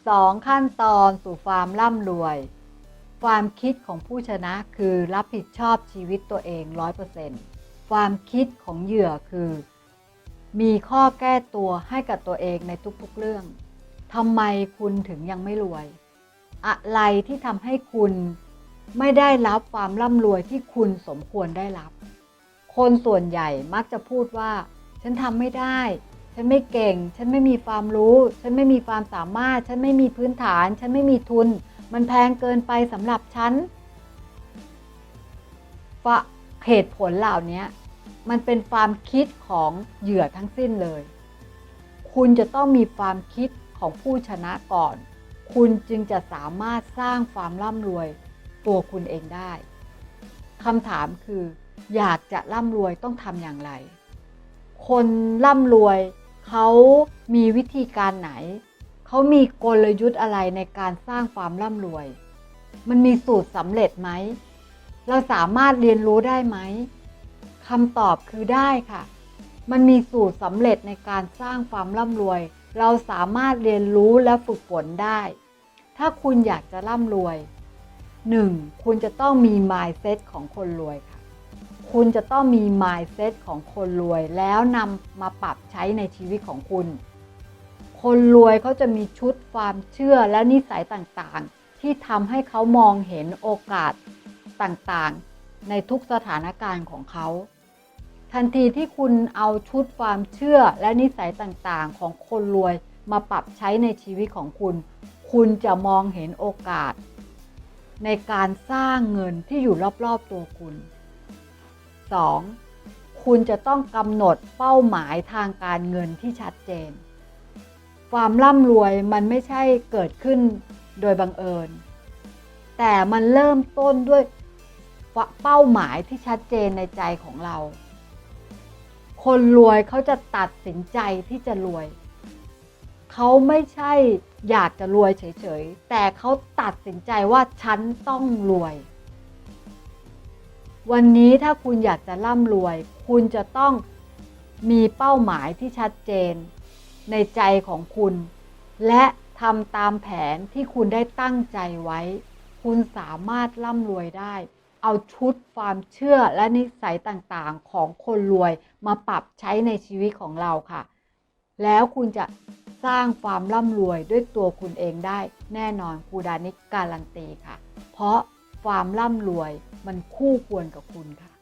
12 ขั้นตอนสู่ความร่ำรวย ความคิดของผู้ชนะคือรับผิดชอบชีวิตตัวเอง 100%ความคิดของเหยื่อคือ มีข้อแก้ตัวให้กับตัวเองในทุกๆเรื่องทำไมคุณถึงยังไม่รวย อะไรที่ทำให้คุณไม่ได้รับความร่ำรวยที่คุณสมควรได้รับ คนส่วนใหญ่มักจะพูดว่า ฉันทำไม่ได้ ฉันไม่เก่ง ฉันไม่มีความรู้ ฉันไม่มีความสามารถ ฉันไม่มีพื้นฐาน ฉันไม่มีทุน มันแพงเกินไปสำหรับฉันฟะเหตุผลเหล่านี้มันเป็นความคิดของเหยื่อทั้งสิ้นเลย คุณจะต้องมีความคิดของผู้ชนะก่อน คุณจึงจะสามารถสร้างความร่ำรวยตัวคุณเองได้คำถามคือ อยากจะร่ำรวยต้องทำอย่างไร คนร่ำรวย เขามีวิธีการไหน เขามีกลยุทธ์อะไรในการสร้างความร่ำรวย มันมีสูตรสำเร็จไหม เราสามารถเรียนรู้ได้ไหมคำตอบคือได้ค่ะ มันมีสูตรสำเร็จในการสร้างความร่ำรวย เราสามารถเรียนรู้และฝึกฝนได้ ถ้าคุณอยากจะร่ำรวย 1. คุณจะต้องมี mindset ของคนรวยค่ะ คุณจะต้องมี mindset ของคนรวย แล้วนำมาปรับใช้ในชีวิตของคุณ คนรวยเขาจะมีชุดความเชื่อและนิสัยต่างๆ ที่ทำให้เขามองเห็นโอกาสต่างๆ ในทุกสถานการณ์ของเขา ทันทีที่คุณเอาชุดความเชื่อและนิสัยต่างๆ ของคนรวยมาปรับใช้ในชีวิตของคุณ คุณจะมองเห็นโอกาส ในการสร้างเงินที่อยู่รอบๆตัวคุณ 2. คุณจะต้องกำหนดเป้าหมายทางการเงินที่ชัดเจน ความร่ำรวยมันไม่ใช่เกิดขึ้นโดยบังเอิญ แต่มันเริ่มต้นด้วยเป้าหมายที่ชัดเจนในใจของเรา คนรวยเขาจะตัดสินใจที่จะรวย เขาไม่ใช่อยากจะรวยเฉยๆ แต่เขาตัดสินใจว่าฉันต้องรวย วันนี้ถ้าคุณอยากจะร่ำรวย คุณจะต้องมีเป้าหมายที่ชัดเจน ในใจของคุณ และทำตามแผนที่คุณได้ตั้งใจไว้ คุณสามารถร่ำรวยได้ เอาชุดความเชื่อและนิสัยต่างๆของคนรวยมาปรับใช้ในชีวิตของเราค่ะ แล้วคุณจะสร้างความร่ำรวยด้วยตัวคุณเองได้ แน่นอนครูดานิกการันตีค่ะ เพราะความร่ำรวย มันคู่ควรกับคุณค่ะ